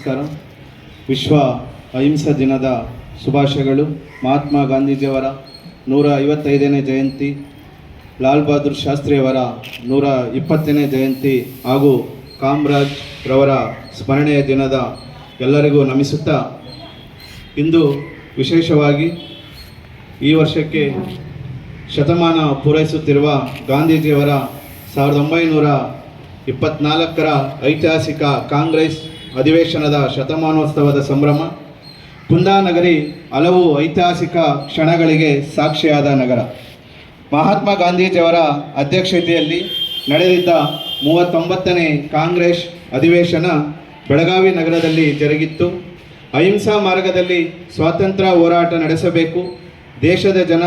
ನಮಸ್ಕಾರ. ವಿಶ್ವ ಅಹಿಂಸಾ ದಿನದ ಶುಭಾಶಯಗಳು. ಮಹಾತ್ಮ ಗಾಂಧೀಜಿಯವರ ನೂರ ಐವತ್ತೈದನೇ ಜಯಂತಿ, ಲಾಲ್ ಬಹದ್ದೂರ್ ಶಾಸ್ತ್ರಿಯವರ ನೂರ ಇಪ್ಪತ್ತನೇ ಜಯಂತಿ ಹಾಗೂ ಕಾಮರಾಜ್ ರವರ ಸ್ಮರಣೆಯ ದಿನದ ಎಲ್ಲರಿಗೂ ನಮಿಸುತ್ತಾ, ಇಂದು ವಿಶೇಷವಾಗಿ ಈ ವರ್ಷಕ್ಕೆ ಶತಮಾನ ಪೂರೈಸುತ್ತಿರುವ ಗಾಂಧೀಜಿಯವರ ಸಾವಿರದ ಒಂಬೈನೂರ ಇಪ್ಪತ್ನಾಲ್ಕರ ಐತಿಹಾಸಿಕ ಕಾಂಗ್ರೆಸ್ ಅಧಿವೇಶನದ ಶತಮಾನೋತ್ಸವದ ಸಂಭ್ರಮ ಕುಂದಾನಗರಿ ಹಲವು ಐತಿಹಾಸಿಕ ಕ್ಷಣಗಳಿಗೆ ಸಾಕ್ಷಿಯಾದ ನಗರ. ಮಹಾತ್ಮ ಗಾಂಧೀಜಿಯವರ ಅಧ್ಯಕ್ಷತೆಯಲ್ಲಿ ನಡೆದಿದ್ದ ಮೂವತ್ತೊಂಬತ್ತನೇ ಕಾಂಗ್ರೆಸ್ ಅಧಿವೇಶನ ಬೆಳಗಾವಿ ನಗರದಲ್ಲಿ ಜರುಗಿತ್ತು. ಅಹಿಂಸಾ ಮಾರ್ಗದಲ್ಲಿ ಸ್ವಾತಂತ್ರ್ಯ ಹೋರಾಟ ನಡೆಸಬೇಕು. ದೇಶದ ಜನ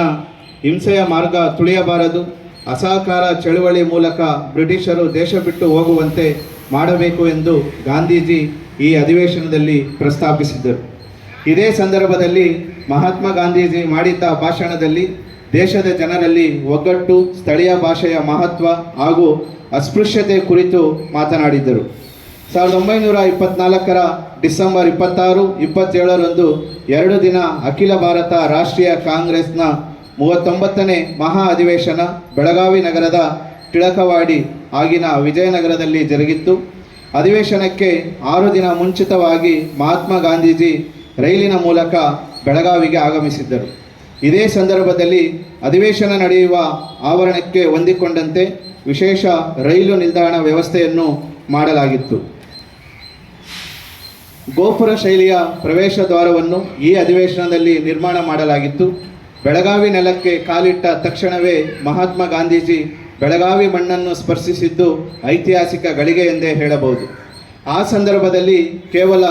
ಹಿಂಸೆಯ ಮಾರ್ಗ ತುಳಿಯಬಾರದು. ಅಸಹಕಾರ ಚಳುವಳಿ ಮೂಲಕ ಬ್ರಿಟಿಷರು ದೇಶ ಬಿಟ್ಟು ಹೋಗುವಂತೆ ಮಾಡಬೇಕು ಎಂದು ಗಾಂಧೀಜಿ ಈ ಅಧಿವೇಶನದಲ್ಲಿ ಪ್ರಸ್ತಾಪಿಸಿದ್ದರು. ಇದೇ ಸಂದರ್ಭದಲ್ಲಿ ಮಹಾತ್ಮ ಗಾಂಧೀಜಿ ಮಾಡಿದ್ದ ಭಾಷಣದಲ್ಲಿ ದೇಶದ ಜನರಲ್ಲಿ ಒಗ್ಗಟ್ಟು, ಸ್ಥಳೀಯ ಭಾಷೆಯ ಮಹತ್ವ ಹಾಗೂ ಅಸ್ಪೃಶ್ಯತೆ ಕುರಿತು ಮಾತನಾಡಿದ್ದರು. ಸಾವಿರದ ಒಂಬೈನೂರ ಇಪ್ಪತ್ನಾಲ್ಕರ ಡಿಸೆಂಬರ್ ಇಪ್ಪತ್ತಾರು, ಇಪ್ಪತ್ತೇಳರಂದು ಎರಡು ದಿನ ಅಖಿಲ ಭಾರತ ರಾಷ್ಟ್ರೀಯ ಕಾಂಗ್ರೆಸ್ನ ಮೂವತ್ತೊಂಬತ್ತನೇ ಮಹಾ ಅಧಿವೇಶನ ಬೆಳಗಾವಿ ನಗರದ ಟಿಳಕವಾಡಿ ಆಗಿನ ವಿಜಯನಗರದಲ್ಲಿ ಜರುಗಿತ್ತು. ಅಧಿವೇಶನಕ್ಕೆ ಆರು ದಿನ ಮುಂಚಿತವಾಗಿ ಮಹಾತ್ಮ ಗಾಂಧೀಜಿ ರೈಲಿನ ಮೂಲಕ ಬೆಳಗಾವಿಗೆ ಆಗಮಿಸಿದ್ದರು. ಇದೇ ಸಂದರ್ಭದಲ್ಲಿ ಅಧಿವೇಶನ ನಡೆಯುವ ಆವರಣಕ್ಕೆ ಹೊಂದಿಕೊಂಡಂತೆ ವಿಶೇಷ ರೈಲು ನಿಲ್ದಾಣ ವ್ಯವಸ್ಥೆಯನ್ನು ಮಾಡಲಾಗಿತ್ತು. ಗೋಪುರ ಶೈಲಿಯ ಪ್ರವೇಶ ದ್ವಾರವನ್ನು ಈ ಅಧಿವೇಶನದಲ್ಲಿ ನಿರ್ಮಾಣ ಮಾಡಲಾಗಿತ್ತು. ಬೆಳಗಾವಿ ನೆಲಕ್ಕೆ ಕಾಲಿಟ್ಟ ತಕ್ಷಣವೇ ಮಹಾತ್ಮ ಗಾಂಧೀಜಿ ಬೆಳಗಾವಿ ಮಣ್ಣನ್ನು ಸ್ಪರ್ಶಿಸಿದ್ದು ಐತಿಹಾಸಿಕ ಗಳಿಗೆ ಎಂದೇ ಹೇಳಬಹುದು. ಆ ಸಂದರ್ಭದಲ್ಲಿ ಕೇವಲ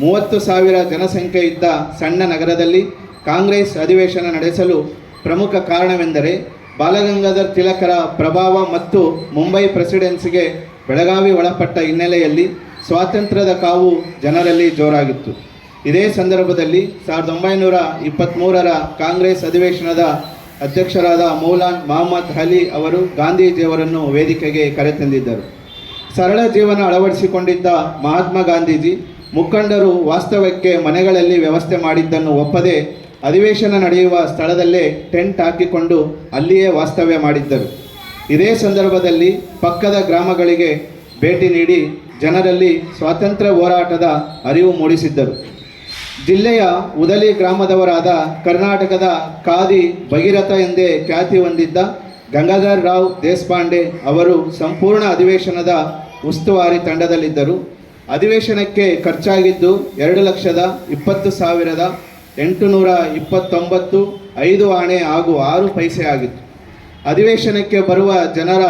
ಮೂವತ್ತು ಸಾವಿರ ಜನಸಂಖ್ಯೆ ಇದ್ದ ಸಣ್ಣ ನಗರದಲ್ಲಿ ಕಾಂಗ್ರೆಸ್ ಅಧಿವೇಶನ ನಡೆಸಲು ಪ್ರಮುಖ ಕಾರಣವೆಂದರೆ ಬಾಲಗಂಗಾಧರ್ ತಿಲಕರ ಪ್ರಭಾವ ಮತ್ತು ಮುಂಬೈ ಪ್ರೆಸಿಡೆನ್ಸಿಗೆ ಬೆಳಗಾವಿ ಒಳಪಟ್ಟ ಹಿನ್ನೆಲೆಯಲ್ಲಿ ಸ್ವಾತಂತ್ರ್ಯದ ಕಾವು ಜನರಲ್ಲಿ ಜೋರಾಗಿತ್ತು. ಇದೇ ಸಂದರ್ಭದಲ್ಲಿ ಸಾವಿರದ ಒಂಬೈನೂರ ಇಪ್ಪತ್ತ್ಮೂರರ ಕಾಂಗ್ರೆಸ್ ಅಧಿವೇಶನದ ಅಧ್ಯಕ್ಷರಾದ ಮೌಲಾನ್ ಮಹಮ್ಮದ್ ಅಲಿ ಅವರು ಗಾಂಧೀಜಿಯವರನ್ನು ವೇದಿಕೆಗೆ ಕರೆತಂದಿದ್ದರು. ಸರಳ ಜೀವನ ಅಳವಡಿಸಿಕೊಂಡಿದ್ದ ಮಹಾತ್ಮ ಗಾಂಧೀಜಿ ಮುಖಂಡರು ವಾಸ್ತವಕ್ಕೆ ಮನೆಗಳಲ್ಲಿ ವ್ಯವಸ್ಥೆ ಮಾಡಿದ್ದನ್ನು ಒಪ್ಪದೆ ಅಧಿವೇಶನ ನಡೆಯುವ ಸ್ಥಳದಲ್ಲೇ ಟೆಂಟ್ ಹಾಕಿಕೊಂಡು ಅಲ್ಲಿಯೇ ವಾಸ್ತವ್ಯ ಮಾಡಿದ್ದರು. ಇದೇ ಸಂದರ್ಭದಲ್ಲಿ ಪಕ್ಕದ ಗ್ರಾಮಗಳಿಗೆ ಭೇಟಿ ನೀಡಿ ಜನರಲ್ಲಿ ಸ್ವಾತಂತ್ರ್ಯ ಹೋರಾಟದ ಅರಿವು ಮೂಡಿಸಿದ್ದರು. ಜಿಲ್ಲೆಯ ಉದಲಿ ಗ್ರಾಮದವರಾದ ಕರ್ನಾಟಕದ ಖಾದಿ ಭಗೀರಥ ಎಂದೇ ಖ್ಯಾತಿ ಹೊಂದಿದ್ದ ಗಂಗಾಧರ್ ರಾವ್ ದೇಶಪಾಂಡೆ ಅವರು ಸಂಪೂರ್ಣ ಅಧಿವೇಶನದ ಉಸ್ತುವಾರಿ ತಂಡದಲ್ಲಿದ್ದರು. ಅಧಿವೇಶನಕ್ಕೆ ಖರ್ಚಾಗಿದ್ದು ಎರಡು ಲಕ್ಷದ ಇಪ್ಪತ್ತು ಸಾವಿರದ ಎಂಟುನೂರ ಇಪ್ಪತ್ತೊಂಬತ್ತು ಐದು ಆಣೆ ಹಾಗೂ ಆರು ಪೈಸೆ ಆಗಿತ್ತು. ಅಧಿವೇಶನಕ್ಕೆ ಬರುವ ಜನರ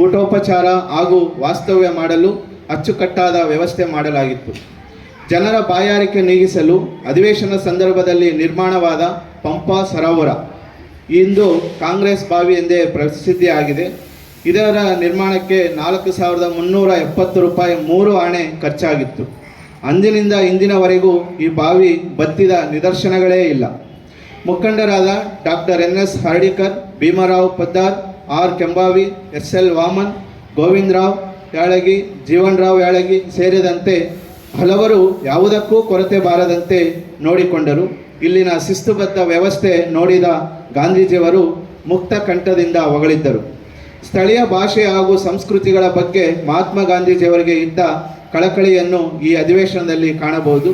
ಊಟೋಪಚಾರ ಹಾಗೂ ವಾಸ್ತವ್ಯ ಮಾಡಲು ಅಚ್ಚುಕಟ್ಟಾದ ವ್ಯವಸ್ಥೆ ಮಾಡಲಾಗಿತ್ತು. ಜನರ ಬಾಯಾರಿಕೆ ನೀಗಿಸಲು ಅಧಿವೇಶನ ಸಂದರ್ಭದಲ್ಲಿ ನಿರ್ಮಾಣವಾದ ಪಂಪಾ ಸರೋವರ ಇಂದು ಕಾಂಗ್ರೆಸ್ ಬಾವಿ ಎಂದೇ ಪ್ರಸಿದ್ಧಿಯಾಗಿದೆ. ಇದರ ನಿರ್ಮಾಣಕ್ಕೆ ನಾಲ್ಕು ಸಾವಿರದ ಮುನ್ನೂರ ಎಪ್ಪತ್ತು ರೂಪಾಯಿ ಮೂರು ಆಣೆ ಖರ್ಚಾಗಿತ್ತು. ಅಂದಿನಿಂದ ಇಂದಿನವರೆಗೂ ಈ ಬಾವಿ ಬತ್ತಿದ ನಿದರ್ಶನಗಳೇ ಇಲ್ಲ. ಮುಖಂಡರಾದ doctor N S Hardikar, Bhimrao Paddar, R Kembavi, S L Vaman, Govindrao Yalagi Jeevan Rao Yalagi ಸೇರಿದಂತೆ ಹಲವರು ಯಾವುದಕ್ಕೂ ಕೊರತೆ ಬಾರದಂತೆ ನೋಡಿಕೊಂಡರು. ಇಲ್ಲಿನ ಶಿಸ್ತುಬದ್ಧ ವ್ಯವಸ್ಥೆ ನೋಡಿದ ಗಾಂಧೀಜಿಯವರು ಮುಕ್ತ ಕಂಠದಿಂದ ಹೊಗಳಿದ್ದರು. ಸ್ಥಳೀಯ ಭಾಷೆ ಹಾಗೂ ಸಂಸ್ಕೃತಿಗಳ ಬಗ್ಗೆ ಮಹಾತ್ಮ ಗಾಂಧೀಜಿಯವರಿಗೆ ಇದ್ದ ಕಳಕಳಿಯನ್ನು ಈ ಅಧಿವೇಶನದಲ್ಲಿ ಕಾಣಬಹುದು.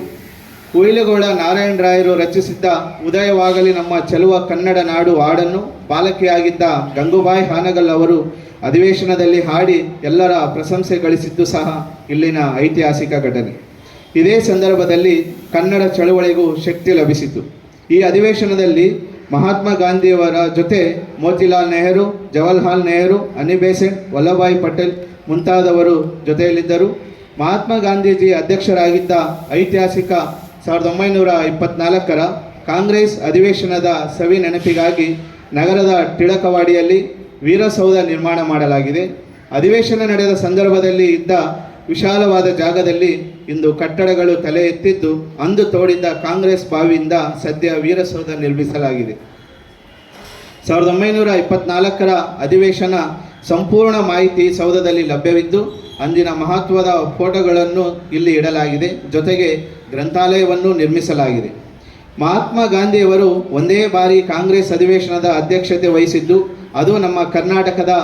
ಉಯಿಲುಗೋಳ ನಾರಾಯಣ ರಾಯರು ರಚಿಸಿದ್ದ ಉದಯವಾಗಲಿ ನಮ್ಮ ಚೆಲುವ ಕನ್ನಡ ನಾಡು ಹಾಡನ್ನು ಬಾಲಕಿಯಾಗಿದ್ದ ಗಂಗೂಬಾಯಿ ಹಾನಗಲ್ ಅವರು ಅಧಿವೇಶನದಲ್ಲಿ ಹಾಡಿ ಎಲ್ಲರ ಪ್ರಶಂಸೆ ಗಳಿಸಿದ್ದು ಸಹ ಇಲ್ಲಿನ ಐತಿಹಾಸಿಕ ಘಟನೆ. ಇದೇ ಸಂದರ್ಭದಲ್ಲಿ ಕನ್ನಡ ಚಳವಳಿಗೂ ಶಕ್ತಿ ಲಭಿಸಿತು. ಈ ಅಧಿವೇಶನದಲ್ಲಿ ಮಹಾತ್ಮ ಗಾಂಧಿಯವರ ಜೊತೆ ಮೋತಿಲಾಲ್ ನೆಹರು, ಜವಾಹರ್ಲಾಲ್ ನೆಹರು ಅನಿಬೇಸೆಂಟ್ ವಲ್ಲಭಾಯ್ ಪಟೇಲ್ ಮುಂತಾದವರು ಜೊತೆಯಲ್ಲಿದ್ದರು. ಮಹಾತ್ಮ ಗಾಂಧೀಜಿ ಅಧ್ಯಕ್ಷರಾಗಿದ್ದ ಐತಿಹಾಸಿಕ ಸಾವಿರದ ಒಂಬೈನೂರ ಇಪ್ಪತ್ನಾಲ್ಕರ ಕಾಂಗ್ರೆಸ್ ಅಧಿವೇಶನದ ಸವಿ ನೆನಪಿಗಾಗಿ ನಗರದ ಟಿಳಕವಾಡಿಯಲ್ಲಿ ವೀರಸೌಧ ನಿರ್ಮಾಣ ಮಾಡಲಾಗಿದೆ. ಅಧಿವೇಶನ ನಡೆದ ಸಂದರ್ಭದಲ್ಲಿ ಇದ್ದ ವಿಶಾಲವಾದ ಜಾಗದಲ್ಲಿ ಇಂದು ಕಟ್ಟಡಗಳು ತಲೆ ಎತ್ತಿದ್ದು ಅಂದು ತೋಡಿದ್ದ ಕಾಂಗ್ರೆಸ್ ಬಾವಿಯಿಂದ ಸದ್ಯ ವೀರಸೌಧ ನಿರ್ಮಿಸಲಾಗಿದೆ. ಸಾವಿರದ ಒಂಬೈನೂರ ಇಪ್ಪತ್ನಾಲ್ಕರ ಅಧಿವೇಶನ ಸಂಪೂರ್ಣ ಮಾಹಿತಿ ಸೌಧದಲ್ಲಿ ಲಭ್ಯವಿದ್ದು, ಅಂದಿನ ಮಹತ್ವದ ಫೋಟೋಗಳನ್ನು ಇಲ್ಲಿ ಇಡಲಾಗಿದೆ. ಜೊತೆಗೆ ಗ್ರಂಥಾಲಯವನ್ನು ನಿರ್ಮಿಸಲಾಗಿದೆ. ಮಹಾತ್ಮ ಗಾಂಧಿಯವರು ಒಂದೇ ಬಾರಿ ಕಾಂಗ್ರೆಸ್ ಅಧಿವೇಶನದ ಅಧ್ಯಕ್ಷತೆ ವಹಿಸಿದ್ದು, ಅದು ನಮ್ಮ ಕರ್ನಾಟಕದ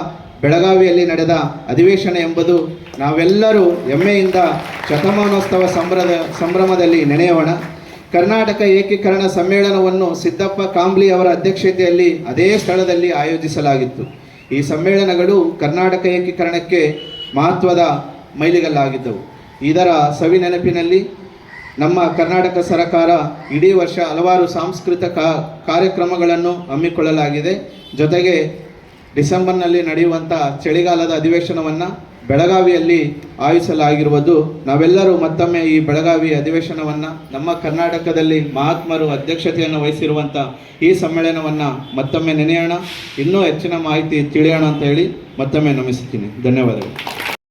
ಬೆಳಗಾವಿಯಲ್ಲಿ ನಡೆದ ಅಧಿವೇಶನ ಎಂಬುದು ನಾವೆಲ್ಲರೂ ಹೆಮ್ಮೆಯಿಂದ ಶತಮಾನೋತ್ಸವ ಸಂಭ್ರದ ಸಂಭ್ರಮದಲ್ಲಿ ನೆನೆಯೋಣ ಕರ್ನಾಟಕ ಏಕೀಕರಣ ಸಮ್ಮೇಳನವನ್ನು ಸಿದ್ದಪ್ಪ ಕಾಂಬ್ಲಿ ಅವರ ಅಧ್ಯಕ್ಷತೆಯಲ್ಲಿ ಅದೇ ಸ್ಥಳದಲ್ಲಿ ಆಯೋಜಿಸಲಾಗಿತ್ತು. ಈ ಸಮ್ಮೇಳನಗಳು ಕರ್ನಾಟಕ ಏಕೀಕರಣಕ್ಕೆ ಮಹತ್ವದ ಮೈಲಿಗಲ್ಲಾಗಿದ್ದವು. ಇದರ ಸವಿ ನೆನಪಿನಲ್ಲಿ ನಮ್ಮ ಕರ್ನಾಟಕ ಸರಕಾರ ಇಡೀ ವರ್ಷ ಹಲವಾರು ಸಾಂಸ್ಕೃತಿಕ ಕಾರ್ಯಕ್ರಮಗಳನ್ನು ಹಮ್ಮಿಕೊಳ್ಳಲಾಗಿದೆ. ಜೊತೆಗೆ ಡಿಸೆಂಬರ್ನಲ್ಲಿ ನಡೆಯುವಂಥ ಚಳಿಗಾಲದ ಅಧಿವೇಶನವನ್ನು ಬೆಳಗಾವಿಯಲ್ಲಿ ಆಯೋಜಿಸಲಾಗಿರುವುದು. ನಾವೆಲ್ಲರೂ ಮತ್ತೊಮ್ಮೆ ಈ ಬೆಳಗಾವಿ ಅಧಿವೇಶನವನ್ನು, ನಮ್ಮ ಕರ್ನಾಟಕದಲ್ಲಿ ಮಹಾತ್ಮರು ಅಧ್ಯಕ್ಷತೆಯನ್ನು ವಹಿಸಿರುವಂಥ ಈ ಸಮ್ಮೇಳನವನ್ನು ಮತ್ತೊಮ್ಮೆ ನೆನೆಯೋಣ. ಇನ್ನೂ ಹೆಚ್ಚಿನ ಮಾಹಿತಿ ತಿಳಿಯೋಣ ಅಂತ ಹೇಳಿ ಮತ್ತೊಮ್ಮೆ ನಮಿಸ್ತೀನಿ ಧನ್ಯವಾದಗಳು.